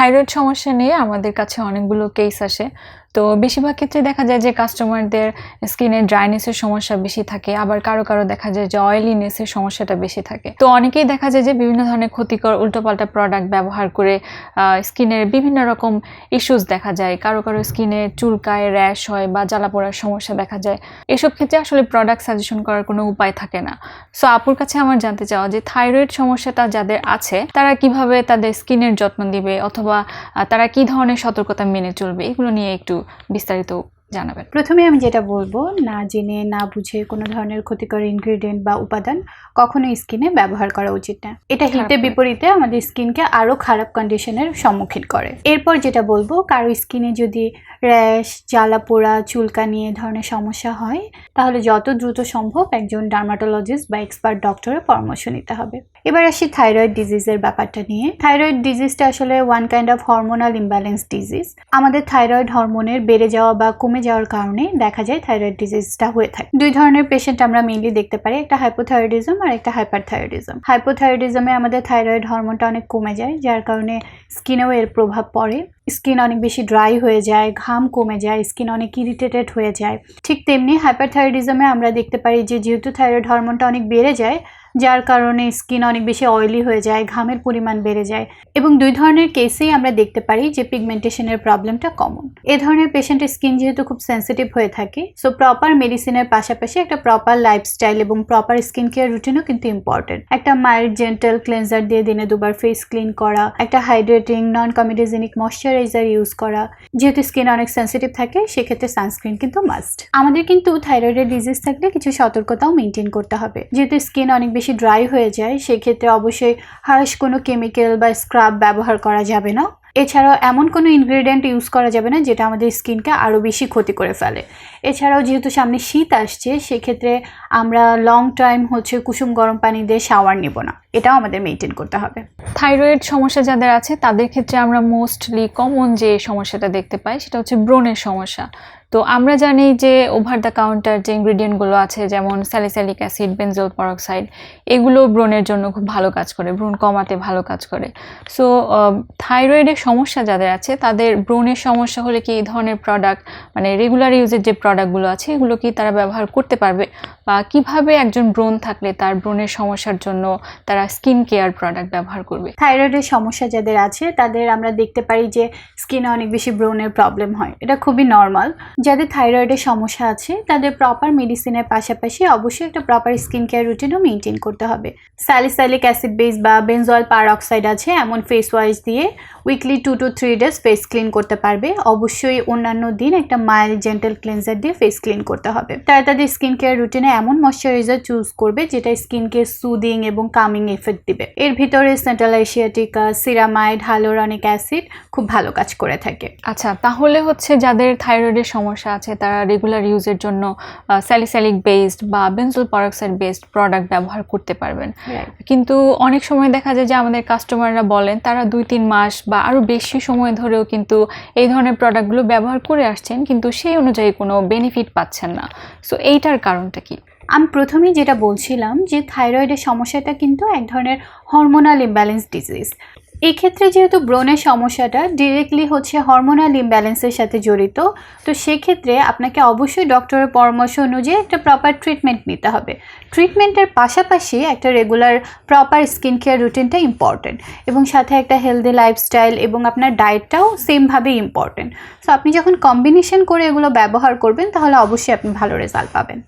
Thyroid সমস্যা নিয়ে আমাদের কাছে অনেকগুলো কেস আসে। তো বেশিরভাগ ক্ষেত্রে দেখা যায় যে কাস্টমারদের স্কিনে ড্রাইনেসের সমস্যা বেশি থাকে, আবার কারও কারও দেখা যায় যে অয়েলিনেসের সমস্যাটা বেশি থাকে। তো অনেকেই দেখা যায় যে বিভিন্ন ধরনের ক্ষতিকর উল্টোপাল্টা প্রোডাক্ট ব্যবহার করে স্কিনের বিভিন্ন রকম ইস্যুস দেখা যায়। কারও কারও স্কিনে চুলকায় র্যাশ হয় বা জ্বালা পোড়ার সমস্যা দেখা যায়। এসব ক্ষেত্রে আসলে প্রোডাক্ট সাজেশন করার কোনো উপায় থাকে না। সো আপুর কাছে আমার জানতে চাওয়া যে থাইরয়েড সমস্যাটা যাদের আছে, তারা কীভাবে তাদের স্কিনের যত্ন দিবে? অথবা তারা কি ধরনের সতর্কতা মেনে চলবে? এগুলো নিয়ে একটু বিস্তারিত জানাবেন। প্রথমে আমি যেটা বলব না জেনে না বুঝে কোনো ধরনের ক্ষতিকর ইনগ্রিডিয়েন্ট বা উপাদান কখনো স্কিনে ব্যবহার করা উচিত না। এটা হিতে বিপরীতে আমাদের স্কিনকে আরও খারাপ কন্ডিশনের সম্মুখীন করে। এরপর যেটা বলব কারও স্কিনে যদি র্যাশ জ্বালা পোড়া, চুলকানি এ ধরনের সমস্যা হয়, তাহলে যত দ্রুত সম্ভব একজন ডার্মাটোলজিস্ট বা এক্সপার্ট ডক্টরের পরামর্শ নিতে হবে। এবার আসি থাইরয়েড ডিজিজের ব্যাপারটা নিয়ে। থাইরয়েড ডিজিজটা আসলে one kind of hormonal imbalance disease আমাদের থাইরয়েড হরমোনের বেড়ে যাওয়া বা কমে যাওয়ার কারণে দেখা যায় থাইরয়েড ডিজিজটা হয়ে থাকে। দুই ধরনের পেশেন্ট আমরা মেইনলি দেখতে পারি, একটা হাইপোথাইরয়েডিজম আর একটা হাইপারথাইরয়েডিজম হাইপোথাইরয়েডিজমে আমাদের থাইরয়েড হরমোনটা অনেক কমে যায়, যার কারণে স্কিনেও এর প্রভাব পড়ে। স্কিন অনেক বেশি ড্রাই হয়ে যায়, ঘাম কমে যায়, স্কিন অনেক ইরিটেটেড হয়ে যায়। ঠিক তেমনি হাইপারথাইরয়েডিজমে আমরা দেখতে পারি যে, যেহেতু থাইরয়েড হরমোনটা অনেক বেড়ে যায় যার কারণে স্কিন অনেক বেশি অয়েলি হয়ে যায়, ঘামের পরিমাণ বেড়ে যায় এবং দুই ধরনের কেসেই আমরা দেখতে পারি যে পিগমেন্টেশনের প্রবলেমটা কমন এ ধরনের পেশেন্টের স্কিন যেহেতু খুব সেন্সিটিভ হয়ে থাকে সো প্রপার মেডিসিনের পাশাপাশি একটা প্রপার লাইফস্টাইল এবং প্রপার স্কিন কেয়ার রুটিনও কিন্তু ইম্পর্টেন্ট একটা মাইল্ড জেন্টাল ক্লেন্সার দিয়ে দিনে দুবার ফেস ক্লিন করা, একটা hydrating non comedogenic moisturiser use করা, যেহেতু স্কিন অনেক সেন্সিটিভ থাকে, সেক্ষেত্রে সানস্ক্রিন কিন্তু মাস্ট আমাদের কিন্তু থাইরয়েডের ডিজিজ থাকলে কিছু সতর্কতাও মেনটেন করতে হবে, যেহেতু স্কিন অনেক বেশি ড্রাই হয়ে যায়, সেক্ষেত্রে অবশ্যই হার্শ কোনো কেমিক্যাল বা স্ক্রাব ব্যবহার করা যাবে না। এছাড়াও এমন কোনো ইনগ্রেডিয়েন্ট ইউজ করা যাবে না, যেটা আমাদের স্কিনকে আরও বেশি ক্ষতি করে ফেলে। এছাড়াও যেহেতু সামনে শীত আসছে, সেক্ষেত্রে আমরা লং টাইম হচ্ছে কুসুম গরম পানি দিয়ে শাওয়ার নিব না। এটাও আমাদের মেনটেন করতে হবে। থাইরয়েড সমস্যা যাদের আছে, তাদের ক্ষেত্রে আমরা মোস্টলি কমন যে সমস্যাটা দেখতে পাই, সেটা হচ্ছে ব্রণের সমস্যা। তো আমরা জানি যে ওভার দ্য কাউন্টার যে ইনগ্রিডিয়েন্টগুলো আছে, যেমন স্যালিস্যালিক অ্যাসিড বেনজোল পারক্সাইড এগুলো ব্রণের জন্য খুব ভালো কাজ করে, ব্রণ কমাতে ভালো কাজ করে। সো থাইরয়েডের সমস্যা যাদের আছে, তাদের ব্রণের সমস্যা হলে কি এই ধরনের প্রোডাক্ট মানে রেগুলার ইউজের যে প্রোডাক্টগুলো আছে, এগুলো কি তারা ব্যবহার করতে পারবে? বা কীভাবে একজন ব্রণ থাকলে তার ব্রণের সমস্যার জন্য তারা স্কিন কেয়ার প্রোডাক্ট ব্যবহার করবে? থাইরয়েডের সমস্যা যাদের আছে, তাদের আমরা দেখতে পারি যে স্কিনে অনেক বেশি ব্রণের প্রবলেম হয়। এটা খুবই নর্মাল যাদের থাইরয়েডের সমস্যা আছে, তাদের প্রপার মেডিসিনের পাশাপাশি অবশ্যই একটা প্রপার স্কিন কেয়ার রুটিনও মেনটেন করতে হবে। স্যালিসাইলিক অ্যাসিড বেস বা বেনজয়েল পার অক্সাইড আছে, এমন ফেস ওয়াশ দিয়ে weekly two two three days face clean করতে পারবে। অবশ্যই অন্যান্য দিন একটা মাইল্ড জেন্টাল ক্লিনজার দিয়ে ফেস ক্লিন করতে হবে। তারা তাদের স্কিন কেয়ার রুটিনে এমন ময়শ্চারাইজার চুজ করবে, যেটা স্কিনকে সুদিং এবং কামিং এফেক্ট দিবে। এর ভিতরে centella asiatica ceramide hyaluronic acid খুব ভালো কাজ করে থাকে। আচ্ছা তাহলে হচ্ছে যাদের থাইরয়েডের সমস্যা আছে তারা রেগুলার ইউজের জন্য স্যালিস্যালিক বেসড বা বেনজোল পারক্সাইড বেসড প্রোডাক্ট ব্যবহার করতে পারবেন। কিন্তু অনেক সময় দেখা যায় যে আমাদের কাস্টমাররা বলেন তারা দুই তিন মাস বা আরও বেশি সময় ধরেও কিন্তু এই ধরনের প্রোডাক্টগুলো ব্যবহার করে আসছেন কিন্তু সেই অনুযায়ী কোনো বেনিফিট পাচ্ছেন না। সো এইটার কারণটা কি? আমি প্রথমেই যেটা বলছিলাম যে থাইরয়েডের সমস্যাটা কিন্তু এক ধরনের হরমোনাল ইমব্যালেন্স ডিজিজ এই ক্ষেত্রে যেহেতু ব্রণের সমস্যাটা ডিরেক্টলি হচ্ছে হরমোনাল ইমব্যালেন্সের সাথে জড়িত, তো সেক্ষেত্রে আপনাকে অবশ্যই ডক্টরের পরামর্শ অনুযায়ী একটা প্রপার ট্রিটমেন্ট নিতে হবে। ট্রিটমেন্টের পাশাপাশি একটা রেগুলার প্রপার স্কিন কেয়ার রুটিনটা ইম্পর্টেন্ট এবং সাথে একটা হেলদি লাইফস্টাইল এবং আপনার ডায়েটটাও সেমভাবেই ইম্পর্টেন্ট সো আপনি যখন কম্বিনেশন করে এগুলো ব্যবহার করবেন, তাহলে অবশ্যই আপনি ভালো রেজাল্ট পাবেন।